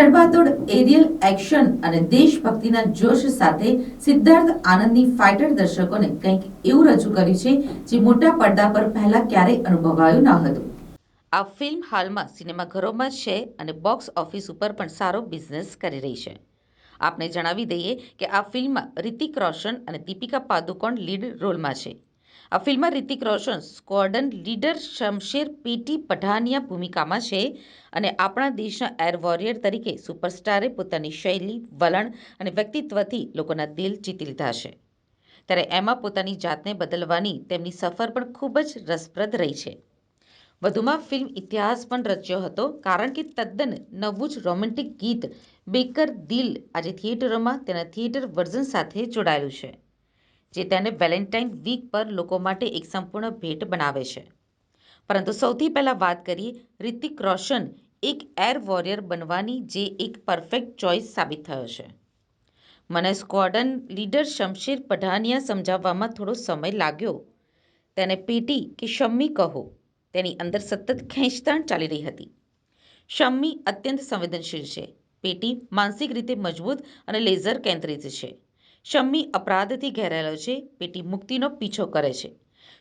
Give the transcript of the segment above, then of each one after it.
જડબાતોડ aerial action અને દેશભક્તિના જોશ સાથે સિદ્ધાર્થ આનંદની ફાઇટર દર્શકોને કંઈક એવું રજૂ કર્યું છે, જે મોટા પડદા પર પહેલા ક્યારેય અનુભવાયું ન હતું. આ ફિલ્મ હાલમાં સિનેમાઘરોમાં છે અને બોક્સ ઓફિસ ઉપર પણ સારો બિઝનેસ કરી રહી છે. આપને જણાવી દઈએ કે આ ફિલ્મમાં રિતિક રોશન અને દીપિકા પાદુકોણ લીડ રોલમાં છે. આ ફિલ્મમાં Hrithik Roshan, squadron leader Shamsher Patty Pathania ભૂમિકામાં છે અને આપણા દેશના એર વોરિયર તરીકે સુપરસ્ટારે પોતાની શૈલી, વલણ અને વ્યક્તિત્વથી લોકોના દિલ જીતી લીધા છે. ત્યારે એમાં પોતાની જાતને બદલવાની તેમની સફર પણ ખૂબ જ રસપ્રદ રહી છે. વધુમાં ફિલ્મ ઇતિહાસ પણ રચ્યો હતો, કારણ કે તદ્દન નવું જ રોમેન્ટિક ગીત બેકર દિલ આજે થિયેટરોમાં તેના થિયેટર વર્ઝન સાથે જોડાયેલું છે. જે તેને વેલેન્ટાઇન વીક પર લોકો માટે એક સંપૂર્ણ ભેટ બનાવે છે. પરંતુ સૌથી પહેલાં વાત કરીએ રિતિક રોશન, એક એર વોરિયર બનવાની જે એક પરફેક્ટ ચોઇસ સાબિત થયો છે. મને સ્ક્વોડન લીડર શમશીર પઢાનિયા સમજાવવામાં થોડો સમય લાગ્યો. તેને પેટી કે શમ્મી કહો, તેની અંદર સતત ખેંચતાણ ચાલી રહી હતી. શમ્મી અત્યંત સંવેદનશીલ છે. પેટી માનસિક રીતે મજબૂત અને લેઝર કેન્દ્રિત છે. શમ્મી અપરાધથી ઘેરાયેલો છે, પેટી મુક્તિનો પીછો કરે છે.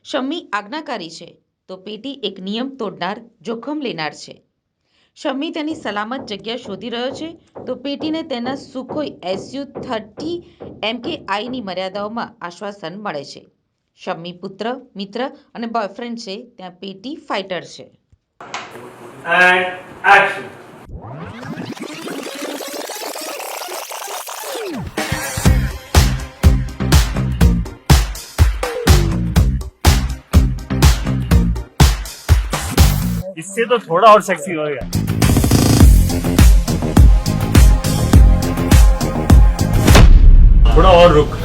શમ્મી આજ્ઞાકારી છે, તો પેટી એક નિયમ તોડનાર, જોખમ લેનાર છે. શમ્મી તેની સલામત જગ્યા શોધી રહ્યો છે, તો પેટીને તેના સુખોઈ એસયુ થર્ટી એમકે આઈની મર્યાદાઓમાં આશ્વાસન મળે છે. શમ્મી પુત્ર, મિત્ર અને બોયફ્રેન્ડ છે, ત્યાં પેટી ફાઇટર છે. And action. इससे तो थोड़ा और सेक्सी होएगा थोड़ा और रुक